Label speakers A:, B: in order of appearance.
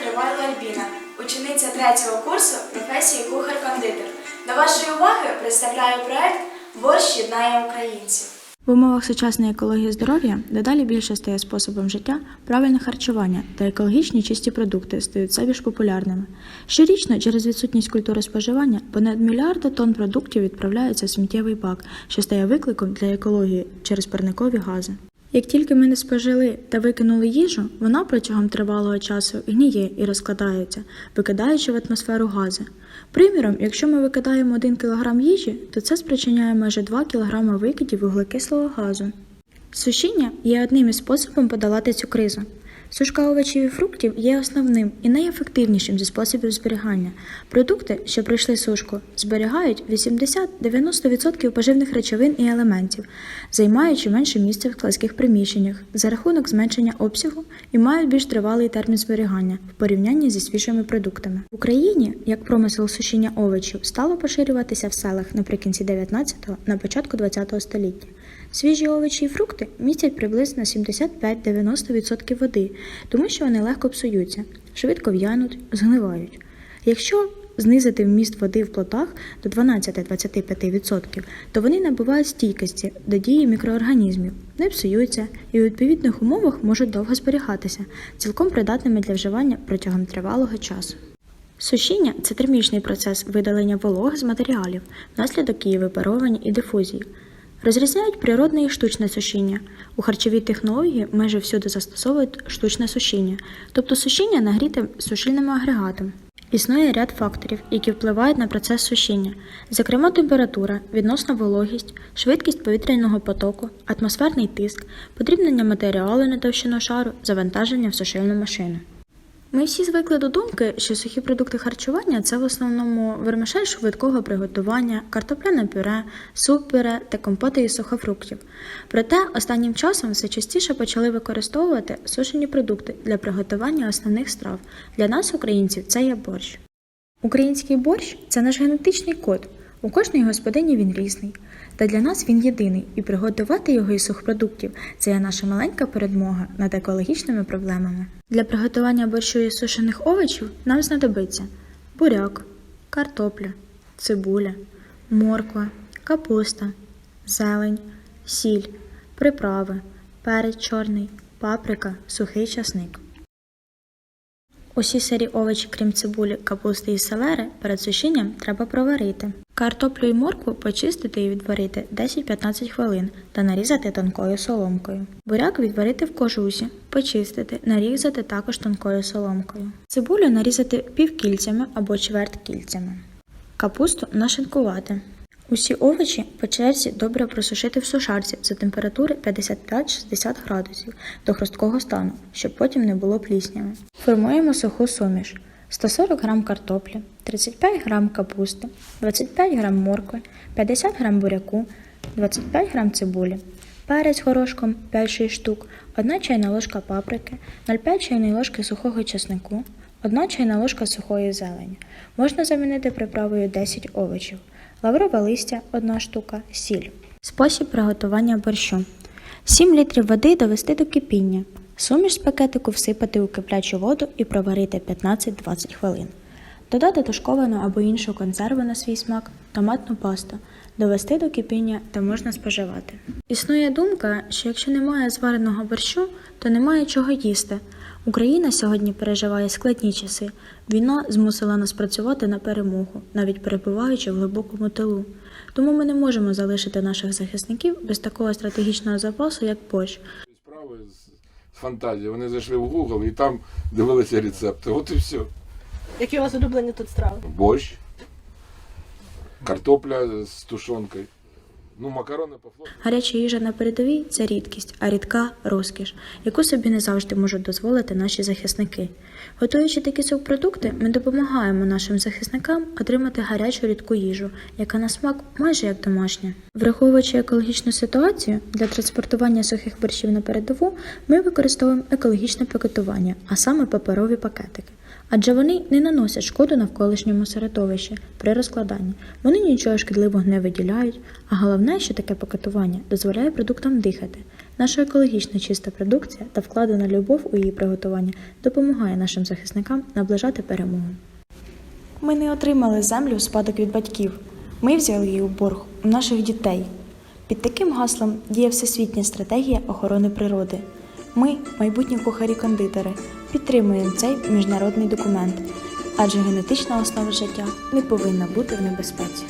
A: Тривайло Альбіна, учениця третього курсу професії кухар-кондитер. До вашої уваги представляю проект Борщ єднає українців.
B: В умовах сучасної екології здоров'я дедалі більше стає способом життя правильне харчування та екологічні чисті продукти стають все більш популярними. Щорічно через відсутність культури споживання понад мільярда тонн продуктів відправляються в сміттєвий бак, що стає викликом для екології через парникові гази. Як тільки ми не спожили та викинули їжу, вона протягом тривалого часу гніє і розкладається, викидаючи в атмосферу гази. Приміром, якщо ми викидаємо 1 кг їжі, то це спричиняє майже 2 кг викидів вуглекислого газу. Сушіння є одним із способів подолати цю кризу. Сушка овочів і фруктів є основним і найефективнішим зі способів зберігання. Продукти, що пройшли сушку, зберігають 80-90% поживних речовин і елементів, займаючи менше місця в складських приміщеннях за рахунок зменшення обсягу і мають більш тривалий термін зберігання в порівнянні зі свіжими продуктами. В Україні, як промисел сушіння овочів, стало поширюватися в селах наприкінці 19-го, на початку 20-го століття. Свіжі овочі і фрукти містять приблизно 75-90% води, тому що вони легко псуються, швидко в'януть, згнивають. Якщо знизити вміст води в плотах до 12-25%, то вони набувають стійкості до дії мікроорганізмів, не псуються і у відповідних умовах можуть довго зберігатися, цілком придатними для вживання протягом тривалого часу. Сушіння це термічний процес видалення вологи з матеріалів внаслідок її випаровування і дифузії. Розрізняють природне і штучне сушіння. У харчовій технології майже всюди застосовують штучне сушіння, тобто сушіння нагріте сушильним агрегатом. Існує ряд факторів, які впливають на процес сушіння, зокрема температура, відносна вологість, швидкість повітряного потоку, атмосферний тиск, подрібнення матеріалу на товщину шару, завантаження в сушильну машину. Ми всі звикли до думки, що сухі продукти харчування це в основному вермишель швидкого приготування, картопляне пюре, суп-пюре та компоти із сухофруктів. Проте останнім часом все частіше почали використовувати сушені продукти для приготування основних страв. Для нас, українців, це є борщ. Український борщ це наш генетичний код. У кожній господині він різний. Та для нас він єдиний, і приготувати його із сухпродуктів це є наша маленька передмога над екологічними проблемами. Для приготування борщу із сушених овочів нам знадобиться буряк, картопля, цибуля, морква, капуста, зелень, сіль, приправи, перець чорний, паприка, сухий часник. Усі сирі овочі, крім цибулі, капусти і селери, перед сушінням треба проварити. Картоплю і моркву почистити і відварити 10-15 хвилин та нарізати тонкою соломкою. Буряк відварити в кожусі, почистити, нарізати також тонкою соломкою. Цибулю нарізати півкільцями або чверть кільцями. Капусту нашинкувати. Усі овочі по черзі добре просушити в сушарці за температури 55-60 градусів до хрусткого стану, щоб потім не було плісняви. Формуємо суху суміш. 140 г картоплі, 35 г капусти, 25 г моркви, 50 г буряку, 25 г цибулі, перець горошком 5-6 штук, 1 чайна ложка паприки, 0,5 чайної ложки сухого чеснику, 1 чайна ложка сухої зелені. Можна замінити приправою 10 овочів, лаврове листя 1 штука, сіль. Спосіб приготування борщу. 7 літрів води довести до кипіння. Суміш з пакетику всипати у киплячу воду і проварити 15-20 хвилин. Додати тушковану або іншу консерву на свій смак, томатну пасту, довести до кипіння та можна споживати. Існує думка, що якщо немає звареного борщу, то немає чого їсти. Україна сьогодні переживає складні часи. Війна змусила нас працювати на перемогу, навіть перебуваючи в глибокому тилу. Тому ми не можемо залишити наших захисників без такого стратегічного запасу, як борщ,
C: справи з, фантазією. Вони зайшли в Google і там дивилися рецепти. От і все.
D: Які у вас улюблені тут страви?
C: Борщ, картопля з тушонкою. Ну, макарони по флоту.
B: Гаряча їжа на передовій це рідкість, а рідка розкіш, яку собі не завжди можуть дозволити наші захисники. Готуючи такі субпродукти, ми допомагаємо нашим захисникам отримати гарячу рідку їжу, яка на смак майже як домашня. Враховуючи екологічну ситуацію, для транспортування сухих борщів на передову ми використовуємо екологічне пакетування, а саме паперові пакетики. Адже вони не наносять шкоду навколишньому середовищі при розкладанні. Вони нічого шкідливого не виділяють, а головне, що таке пакетування дозволяє продуктам дихати. Наша екологічно чиста продукція та вкладена любов у її приготування допомагає нашим захисникам наближати перемогу. Ми не отримали землю в спадок від батьків. Ми взяли її у борг у наших дітей. Під таким гаслом діє Всесвітня стратегія охорони природи. Ми, майбутні кухарі-кондитери, підтримуємо цей міжнародний документ, адже генетична основа життя не повинна бути в небезпеці.